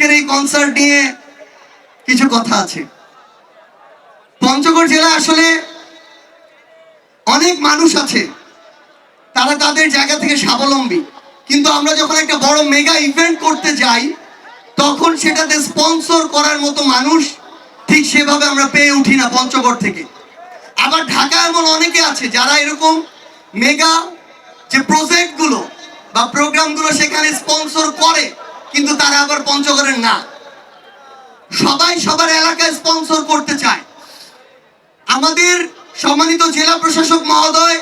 Concert নিয়ে কিছু কথা আছে। পঞ্চগড় জেলা আসলে অনেক মানুষ আছে, তারা তাদের জায়গা থেকে স্বাবলম্বী। কিন্তু আমরা যখন একটা বড় মেগা ইভেন্ট করতে যাই, তখন সেটাতে স্পন্সর করার মতো মানুষ ঠিক সেভাবে আমরা পেয়ে উঠি না পঞ্চগড় থেকে। আবার ঢাকা এমন অনেকে আছে যারা এরকম মেগা যে প্রজেক্টগুলো বা প্রোগ্রামগুলো সেখানে স্পন্সর করে কিন্তু তারা আবার পঞ্চগড়ের না। সবাই সবার এলাকায় স্পন্সর করতে চায়। আমাদের সম্মানিত জেলা প্রশাসক মহোদয়,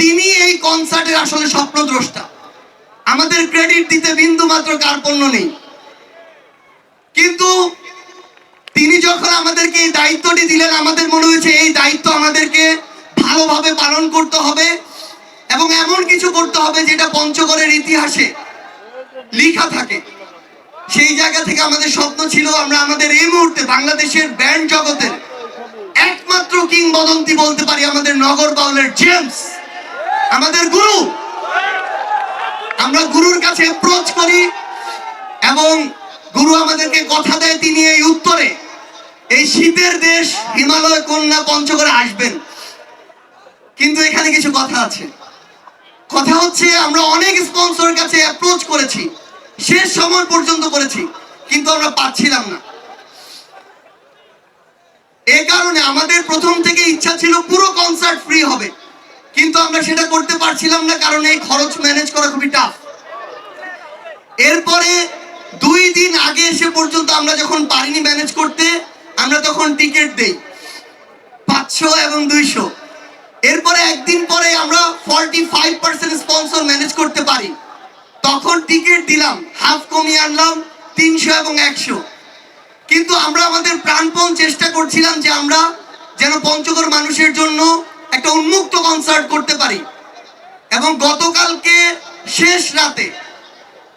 তিনি এই কনসার্টের আসলে স্বপ্নদ্রষ্টা। আমাদের ক্রেডিট দিতে বিন্দু মাত্র কার্পণ্য নেই। কিন্তু তিনি যখন আমাদেরকে এই দায়িত্বটি দিলেন, আমাদের মনে হয়েছে এই দায়িত্ব আমাদেরকে ভালোভাবে পালন করতে হবে এবং এমন কিছু করতে হবে যেটা পঞ্চগড়ের ইতিহাসে লেখা থাকে। সেই জায়গা থেকে আমাদের স্বপ্ন ছিল আমরা আমাদের এই মুহূর্তে বাংলাদেশের ব্যান্ড জগতের একমাত্র কিংবদন্তি বলতে পারি আমাদের নগর বাউলের জেমস, আমাদের গুরু। আমরা গুরুর কাছে অ্যাপ্রোচ করি এবং গুরু আমাদেরকে কথা দেয়, তিনি এই উত্তরে। এই শীতের দেশ হিমালয় কন্যা পঞ্চগড়ে আসবেন। কিন্তু এখানে কিছু কথা আছে। কথা হচ্ছে আমরা অনেক স্পন্সরের কাছে অ্যাপ্রোচ করেছি। শেষ সময় পর্যন্ত করেছি, কিন্তু আমরা পাচ্ছিলাম না। এ কারণে আমাদের প্রথম থেকে ইচ্ছা ছিল পুরো কনসার্ট ফ্রি হবে, কিন্তু আমরা সেটা করতে পারছিলাম না, কারণ এই খরচ ম্যানেজ করা খুবই টাফ এরপরে দুই দিন আগে এসে পর্যন্ত আমরা যখন পারিনি ম্যানেজ করতে, আমরা তখন টিকিট দেই, পাঁচশো এবং দুইশো। এরপরে একদিন পরে আমরা forty five percent sponsor manage করতে পারি। তখন টিকিট দিলাম হাফ কমিয়ে আনলাম, তিনশো এবং একশো। কিন্তু আমরা আমাদের প্রাণপণ চেষ্টা করছিলাম যে আমরা যেন পঞ্চগড় মানুষের জন্য একটা উন্মুক্ত কনসার্ট করতে পারি। এবং গতকালকে শেষ রাতে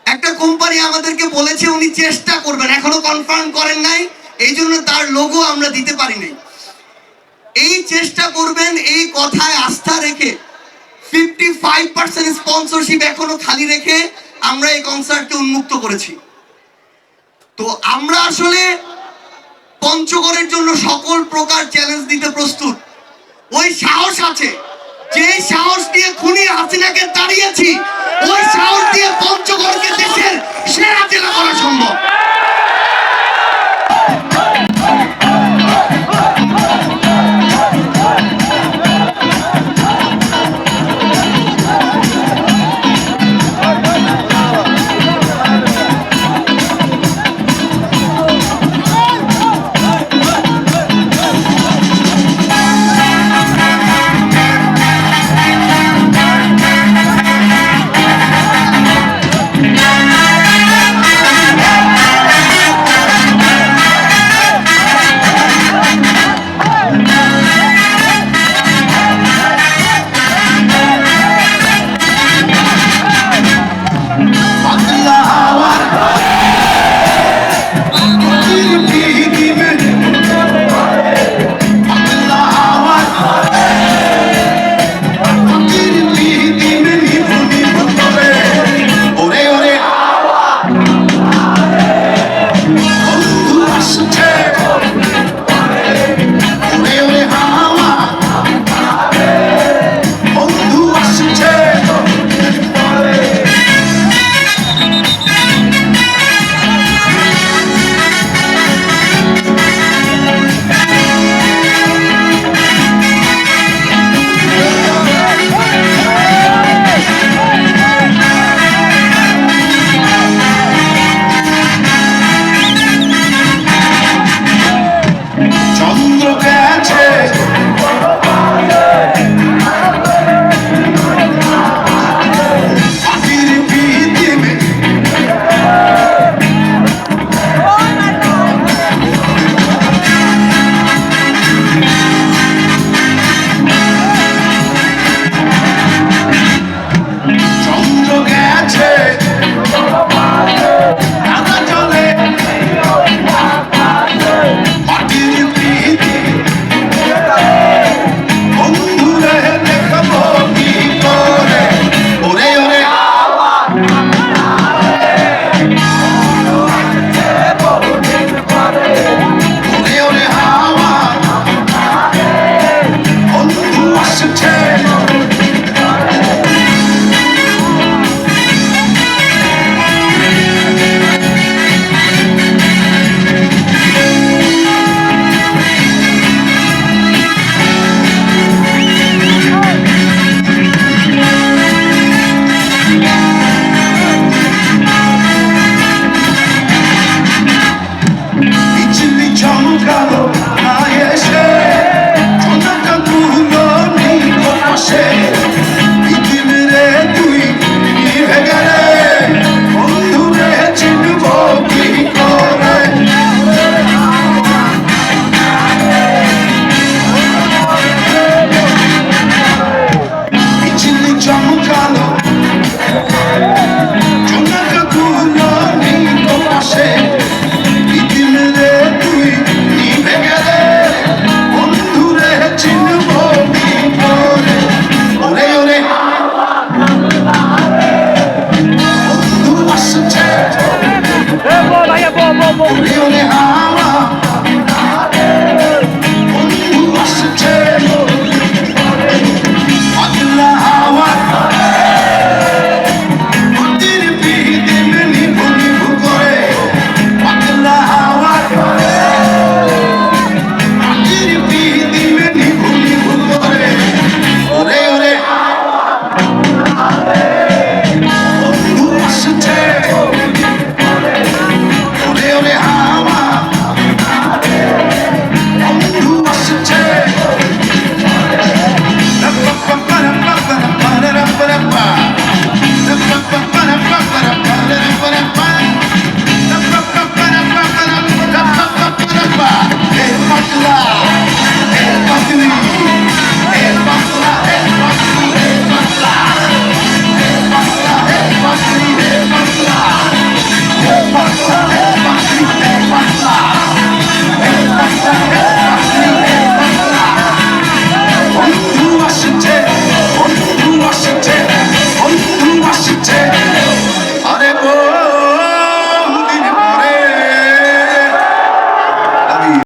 একটা কোম্পানি আমাদেরকে বলেছে, উনি চেষ্টা করবেন। এখনও কনফার্ম করেন নাই, এই জন্য তার লোগো আমরা দিতে পারি নাই। এই চেষ্টা করবেন, এই কথায় আস্থা রেখে ফিফটি ফাইভ পার্সেন্ট স্পন্সরশিপ এখনও খালি রেখে আমরা এই কনসার্টকে উন্মুক্ত করেছি। তো আমরা আসলে পঞ্চগড়ের জন্য সকল প্রকার চ্যালেঞ্জ দিতে প্রস্তুত। ওই সাহস আছে। যে সাহস দিয়ে খুনি হাসিনাকে দাঁড়িয়েছি ওই সাহস দিয়ে পঞ্চগড়কে দেশের সেরা জেলা করা সম্ভব।